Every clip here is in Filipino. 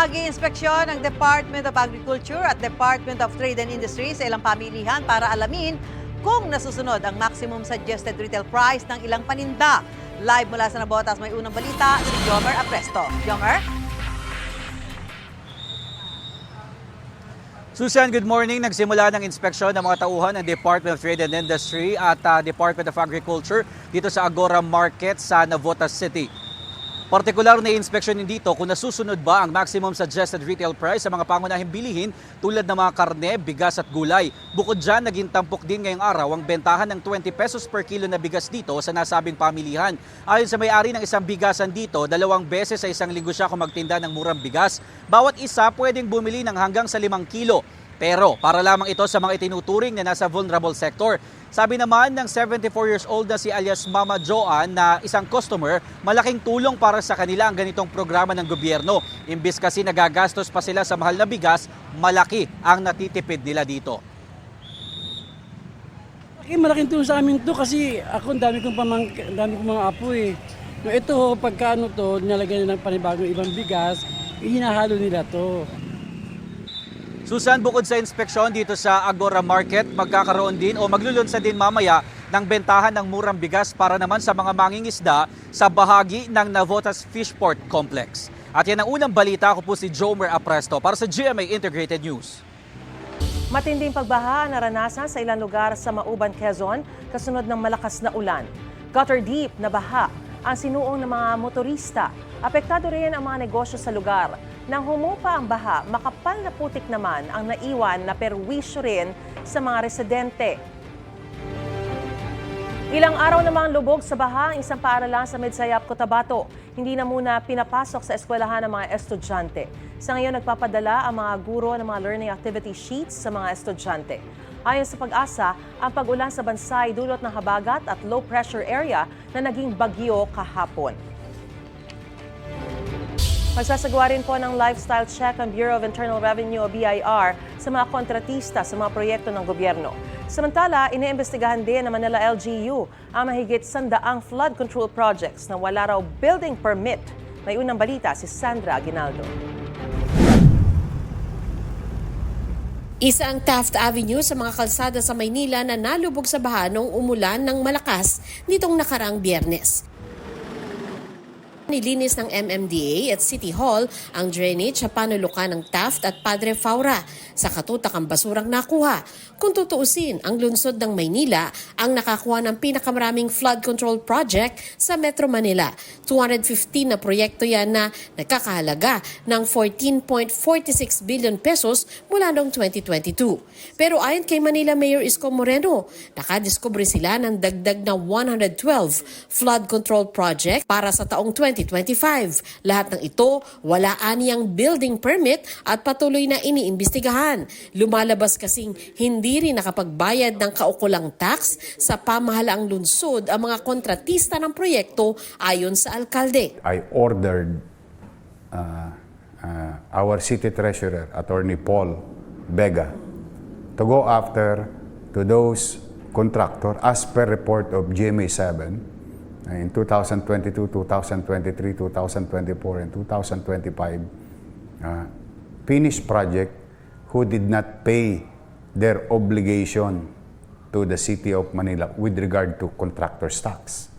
Nag-inspeksyon ng Department of Agriculture at Department of Trade and Industry sa ilang pamilihan para alamin kung nasusunod ang maximum suggested retail price ng ilang paninda. Live mula sa Nabotas, may unang balita si Jomer Apresto. Jomer? Susan, good morning. Nagsimula ng inspeksyon ng mga tauhan ng Department of Trade and Industry at ah, Department of Agriculture dito sa Agora Market sa Navotas City. Partikular na inspeksyon din dito kung nasusunod ba ang maximum suggested retail price sa mga pangunahing bilihin tulad ng mga karne, bigas at gulay. Bukod dyan, naging tampok din ngayong araw ang bentahan ng 20 pesos per kilo na bigas dito sa nasabing pamilihan. Ayon sa may-ari ng isang bigasan dito, dalawang beses sa isang linggo siya kung magtinda ng murang bigas. Bawat isa pwedeng bumili ng hanggang sa 5 kilo. Pero para lamang ito sa mga itinuturing na nasa vulnerable sector. Sabi naman ng 74 years old na si alias Mama Joan na isang customer, malaking tulong para sa kanila ang ganitong programa ng gobyerno. Imbis kasi nagagastos pa sila sa mahal na bigas, malaki ang natitipid nila dito. Eh, malaking tulong sa amin to kasi ako dami kong pamang, ang dami kong mga apo eh. No, ito pagka ano to, nilagyan nila ng panibagong ibang bigas, hinahalo nila to. Susan, bukod sa inspeksyon dito sa Agora Market, magkakaroon din o maglulunsad din mamaya ng bentahan ng murang bigas para naman sa mga mangingisda sa bahagi ng Navotas Fishport Complex. At yan ang unang balita. Ako po si Jomer Apresto para sa GMA Integrated News. Matinding pagbaha ang naranasan sa ilang lugar sa Mauban, Quezon kasunod ng malakas na ulan. Gutter deep na baha ang sinuong ng mga motorista. Apektado rin ang mga negosyo sa lugar. Nang humupa ang baha, makapal na putik naman ang naiwan na perwisyo rin sa mga residente. Ilang araw namang lubog sa baha ang isang paaralan sa Midsayap, Cotabato. Hindi na muna pinapasok sa eskwelahan ng mga estudyante. Sa ngayon, nagpapadala ang mga guro ng mga learning activity sheets sa mga estudyante. Ayon sa pag-asa, ang pag-ulan sa bansa ay dulot ng habagat at low pressure area na naging bagyo kahapon. Magsasagawa rin po ng lifestyle check ang Bureau of Internal Revenue o BIR sa mga kontratista sa mga proyekto ng gobyerno. Samantala, iniimbestigahan din ng Manila LGU ang mahigit sandaang flood control projects na wala raw building permit. May unang balita si Sandra Aguinaldo. Isa ang Taft Avenue sa mga kalsada sa Maynila na nalubog sa baha noong umulan ng malakas nitong nakaraang biyernes. Nilinis ng MMDA at City Hall ang drainage sa panulukan ng Taft at Padre Faura sa katutak ang basurang nakuha. Kung tutuusin, ang lungsod ng Maynila ang nakakuha ng pinakamaraming flood control project sa Metro Manila. 215 na proyekto yan na nagkakahalaga ng 14.46 billion pesos mula noong 2022. Pero ayon kay Manila Mayor Isko Moreno, nakadiskubre sila ng dagdag na 112 flood control project para sa taong 2025. Lahat ng ito, wala aniyang building permit at patuloy na iniimbestigahan. Lumalabas kasing hindi rin nakapagbayad ng kaukulang tax sa pamahalaang lungsod ang mga kontratista ng proyekto ayon sa alkalde. I ordered uh, uh, our city treasurer, Attorney Paul Vega, to go after to those contractor as per report of GMA 7 uh, in 2022, 2023, 2024, and 2025 uh, finished project who did not pay their obligation to the city of Manila with regard to contractor's tax.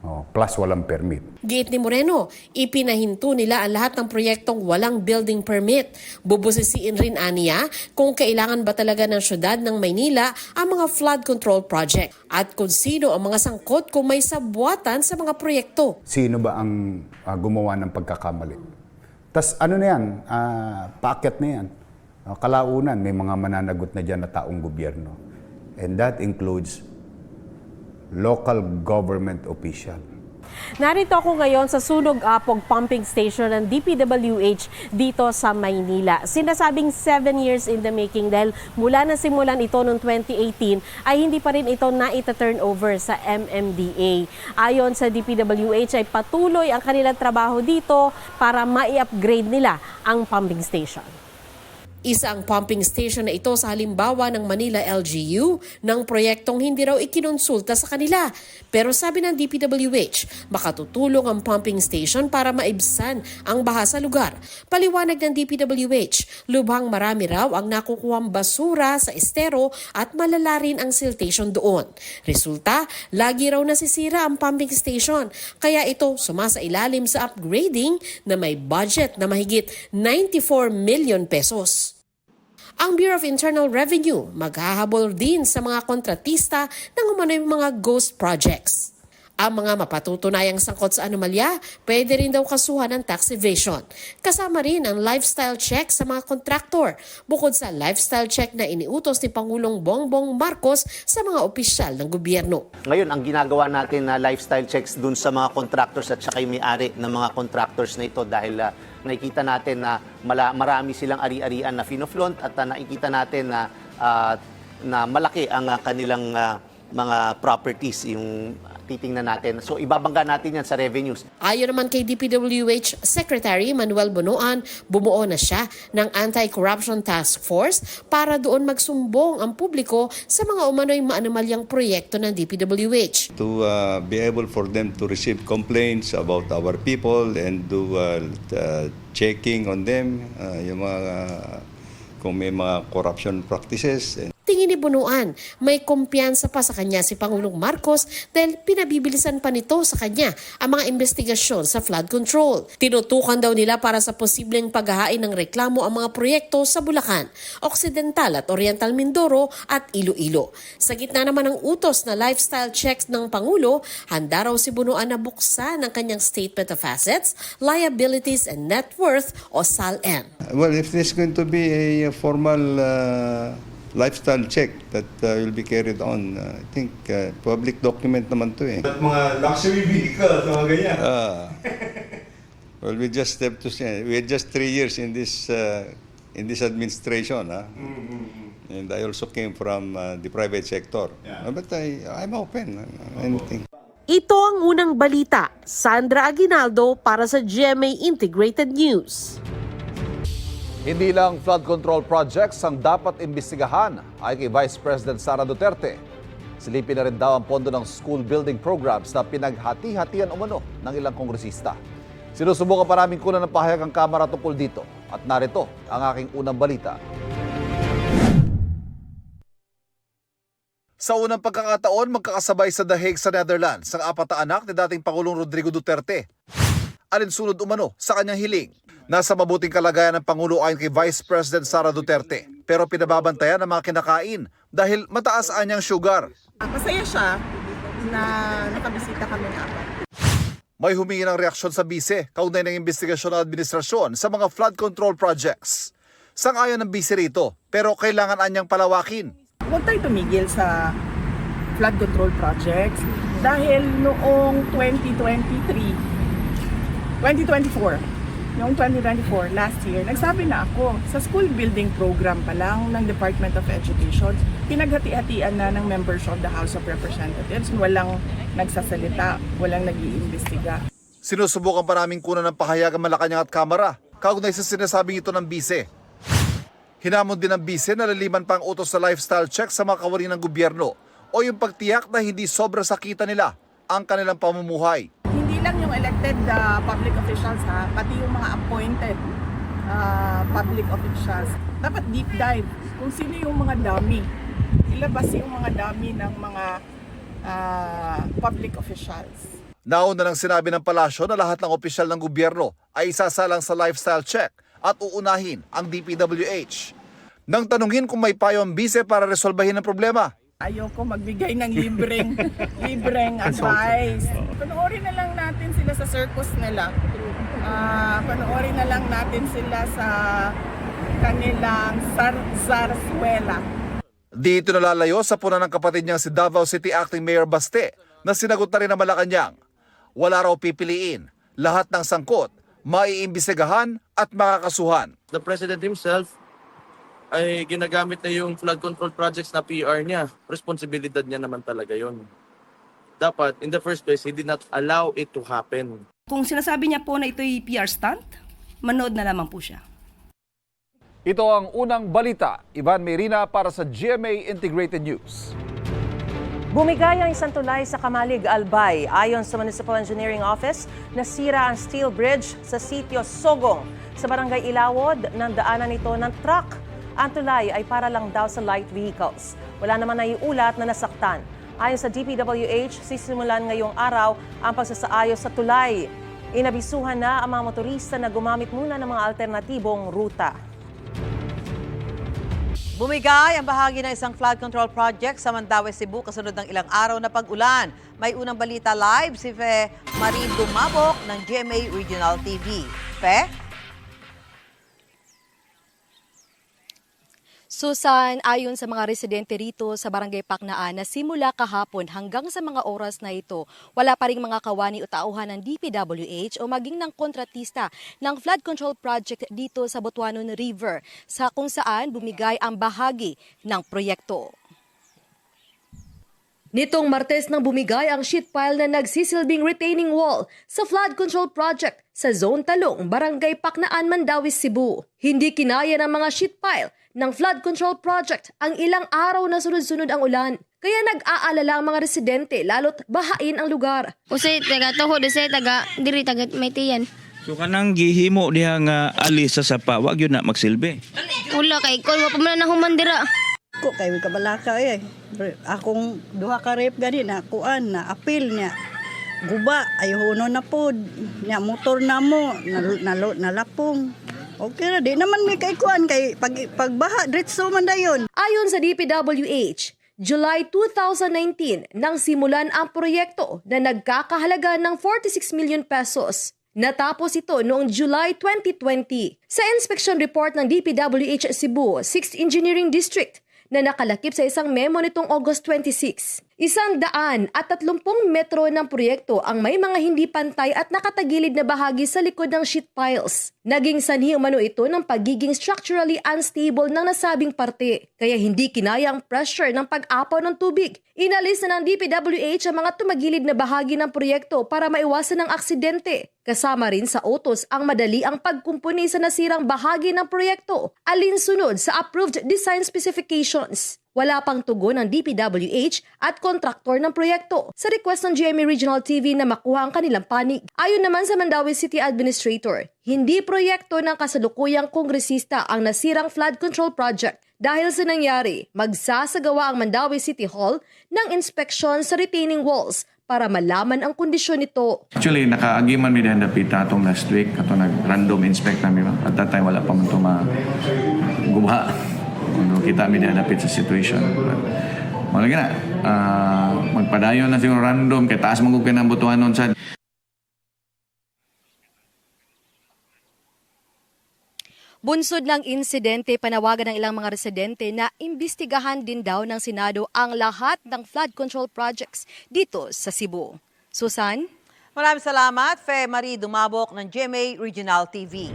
Oh, plus walang permit. Giit ni Moreno, ipinahinto nila ang lahat ng proyektong walang building permit. Bubusisiin rin aniya kung kailangan ba talaga ng syudad ng Maynila ang mga flood control project at kung sino ang mga sangkot kung may sabwatan sa mga proyekto. Sino ba ang ah, gumawa ng pagkakamali? Tas ano na yan, Ah, paakyat na yan. Ah, kalaunan, may mga mananagot na dyan na taong gobyerno. And that includes local government official. Narito ako ngayon sa Sunog Apog Pumping Station ng DPWH dito sa Maynila. Sinasabing 7 years in the making dahil mula na simulan ito noong 2018 ay hindi pa rin ito naita-turn over sa MMDA. Ayon sa DPWH ay patuloy ang kanilang trabaho dito para mai-upgrade nila ang pumping station. Isa ang pumping station na ito sa halimbawa ng Manila LGU ng proyektong hindi raw ikinonsulta sa kanila. Pero sabi ng DPWH, makatutulong ang pumping station para maibsan ang baha sa lugar. Paliwanag ng DPWH, lubhang marami raw ang nakukuhang basura sa estero at malala rin ang siltation doon. Resulta, lagi raw nasisira ang pumping station kaya ito sumasa ilalim sa upgrading na may budget na mahigit 94 million pesos. Ang Bureau of Internal Revenue maghahabol din sa mga kontratista ng umano'y mga ghost projects. Ang mga mapatutunayang sangkot sa anomalya, pwede rin daw kasuhan ng tax evasion. Kasama rin ang lifestyle check sa mga kontraktor, bukod sa lifestyle check na iniutos ni Pangulong Bongbong Marcos sa mga opisyal ng gobyerno. Ngayon, ang ginagawa natin na lifestyle checks dun sa mga contractors at saka yung may-ari ng mga contractors na ito dahil ah, nakikita natin na mala- marami silang ari-arian na finoflaunt at ah, nakikita natin na, ah, na malaki ang ah, kanilang ah, mga properties yung titingnan natin. So ibabangga natin yan sa revenues. Ayon naman kay DPWH Secretary Manuel Bonoan, bumuo na siya ng Anti-Corruption Task Force para doon magsumbong ang publiko sa mga umano'y maanomalyang proyekto ng DPWH. to uh, be able for them to receive complaints about our people and do uh, uh, checking on them, uh, yung mga kung may mga corruption practices. And Tingin ni Bunuan, may kumpiyansa pa sa kanya si Pangulong Marcos dahil pinabibilisan pa nito sa kanya ang mga investigasyon sa flood control. Tinutukan daw nila para sa posibleng paghahain ng reklamo ang mga proyekto sa Bulacan, Occidental at Oriental Mindoro at Iloilo. Sa gitna naman ng utos na lifestyle checks ng Pangulo, handa raw si Bunuan na buksan ang kanyang Statement of Assets, Liabilities and Net Worth o SALN. well, if there's going to be a formal uh, lifestyle check that uh, will be carried on, uh, I think uh, public document naman to eh. At mga luxury vehicles, mga ganyan. Ah. well, we just have to say, we had just three years in this uh, in this administration, ah. And I also came from uh, the private sector. Yeah. But I, I'm open. uh, anything. Ito ang unang balita. Sandra Aguinaldo para sa GMA Integrated News. Hindi lang flood control projects ang dapat imbestigahan ay kay Vice President Sara Duterte. Silipin na rin daw ang pondo ng school building programs na pinaghati-hatian umano ng ilang kongresista. Sinusubukan pa namin kunan ng pahayag ang Kamara tungkol dito. At narito ang aking unang balita. Sa unang pagkakataon, magkakasabay sa The Hague sa Netherlands ang apat na anak ni dating Pangulong Rodrigo Duterte. Alinsunod umano sa kanyang hiling. Nasa mabuting kalagayan ng Pangulo ayon kay Vice President Sara Duterte. Pero pinababantayan ang mga kinakain dahil mataas ang niyang sugar. Masaya siya na nakabisita kami ng apat. May humingi ng reaksyon sa bise kaugnay ng investigasyon ng administrasyon sa mga flood control projects. Sang-ayon ng bise rito, pero kailangan anyang palawakin. Huwag tayo tumigil sa flood control projects dahil noong 2023, 2024, noong 2024, last year, nagsabi na ako sa school building program pa lang ng Department of Education, pinaghati-hatian na ng members of the House of Representatives, walang nagsasalita, walang nag-iimbestiga. Sinusubukan pa namin kunan ng pahayag ang Malacanang at Kamara kaugnay sa sinasabing ito ng bise. Hinamon din ng bise na laliman pa ang utos sa lifestyle check sa mga kawani ng gobyerno o yung pagtiyak na hindi sobra sa kita nila ang kanilang pamumuhay. Lang yung elected uh, public officials ha, pati yung mga appointed uh, public officials. Dapat deep dive kung sino yung mga dami. Ilabas yung mga dami ng mga uh, public officials. Nauna nang sinabi ng palasyo na lahat ng opisyal ng gobyerno ay isasalang sa lifestyle check at uunahin ang DPWH. Nang tanungin kung may payo ang bise para resolbahin ang problema, Ayoko magbigay ng libreng libreng advice. Panoorin na lang natin sila sa circus nila. Ah, panoorin na lang natin sila sa kanilang sar zarswela. Dito nalalayo sa puna ng kapatid niyang si Davao City Acting Mayor Baste na sinagot na rin ng Malacanang. Wala raw pipiliin. Lahat ng sangkot, maiimbestigahan at makakasuhan. the President himself ay ginagamit na yung flood control projects na PR niya. Responsibilidad niya naman talaga yon. Dapat, in the first place, he did not allow it to happen. Kung sinasabi niya po na ito'y PR stunt, manood na lamang po siya. Ito ang unang balita. Ivan Merina para sa GMA Integrated News. Bumigay ang isang tulay sa Kamalig, Albay. Ayon sa Municipal Engineering Office, nasira ang steel bridge sa sitio Sogong sa barangay Ilawod ng daanan nito ng truck. Ang tulay ay para lang daw sa light vehicles. Wala naman naiulat na nasaktan. Ayon sa DPWH, sisimulan ngayong araw ang pagsasaayos sa tulay. Inabisuhan na ang mga motorista na gumamit muna ng mga alternatibong ruta. Bumigay ang bahagi ng isang flood control project sa Mandaue, Cebu kasunod ng ilang araw na pag-ulan. May unang balita live si Fe Marie Dumabok ng GMA Regional TV. Fe? Susan, ayon sa mga residente rito sa Barangay Paknaan na simula kahapon hanggang sa mga oras na ito, wala pa ring mga kawani o tauhan ng DPWH o maging ng kontratista ng flood control project dito sa Butuanon River, sa kung saan bumigay ang bahagi ng proyekto. Nitong Martes nang bumigay ang sheet pile na nagsisilbing retaining wall sa flood control project sa Zone Talong, Barangay Paknaan, Mandawi, Cebu. Hindi kinaya ng mga sheet pile ng flood control project ang ilang araw na sunod-sunod ang ulan. Kaya nag-aalala ang mga residente lalo't bahain ang lugar. Usay taga toho sa taga diri taga may tiyan. So kanang gihimo diha nga alis sa sapa, wag yun na magsilbi. Wala kay kon wa pa man na human dira. Ko kay kabalaka eh. Akong duha ka rep gani na kuan na apil niya. Guba ay huno na pod. Nya motor na mo nal- nalo- nalapong. Okay na di naman may kay kuan kay pag pagbaha diretso man dayon. Ayon sa DPWH, July 2019 nang simulan ang proyekto na nagkakahalaga ng 46 million pesos. Natapos ito noong July 2020. Sa inspection report ng DPWH Cebu, 6th Engineering District, na nakalakip sa isang memo nitong August 26. Isang daan at tatlumpung metro ng proyekto ang may mga hindi pantay at nakatagilid na bahagi sa likod ng sheet piles. Naging sanhi umano ito ng pagiging structurally unstable ng nasabing parte, kaya hindi kinaya ang pressure ng pag-apaw ng tubig. Inalis na ng DPWH ang mga tumagilid na bahagi ng proyekto para maiwasan ang aksidente. Kasama rin sa utos ang madali ang pagkumpuni sa nasirang bahagi ng proyekto, alinsunod sa approved design specifications. Wala pang tugon ng DPWH at kontraktor ng proyekto sa request ng GMA Regional TV na makuha ang kanilang panig. Ayon naman sa Mandawi City Administrator, hindi proyekto ng kasalukuyang kongresista ang nasirang flood control project. Dahil sa nangyari, magsasagawa ang Mandawi City Hall ng inspeksyon sa retaining walls para malaman ang kondisyon nito. Actually, nakaagiman mi dahil napita atong last week, ato nag-random inspect namin. At that time, wala pa man ito ma-gubha. Kung kita mi dahil napit sa situation. But, Malagi na, ah, magpadayon na siguro random, kay taas magugay ng butuhan nun sa Bunsod ng insidente, panawagan ng ilang mga residente na imbestigahan din daw ng Senado ang lahat ng flood control projects dito sa Cebu. Susan? Maraming salamat, Fe Marie Dumabok ng GMA Regional TV.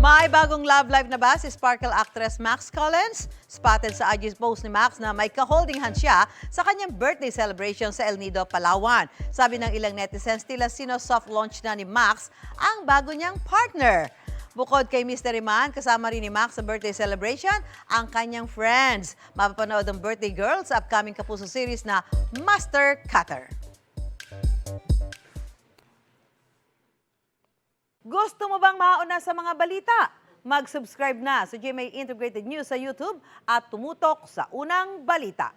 May bagong love life na ba si Sparkle actress Max Collins? Spotted sa IG post ni Max na may ka-holding hand siya sa kanyang birthday celebration sa El Nido, Palawan. Sabi ng ilang netizens, tila sino soft launch na ni Max ang bago niyang partner. Bukod kay Mystery Man, kasama rin ni Max sa birthday celebration ang kanyang friends. Mapapanood ang birthday girl sa upcoming Kapuso series na Master Cutter. Gusto mo bang mauna sa mga balita? Mag-subscribe na sa GMA Integrated News sa YouTube at tumutok sa unang balita.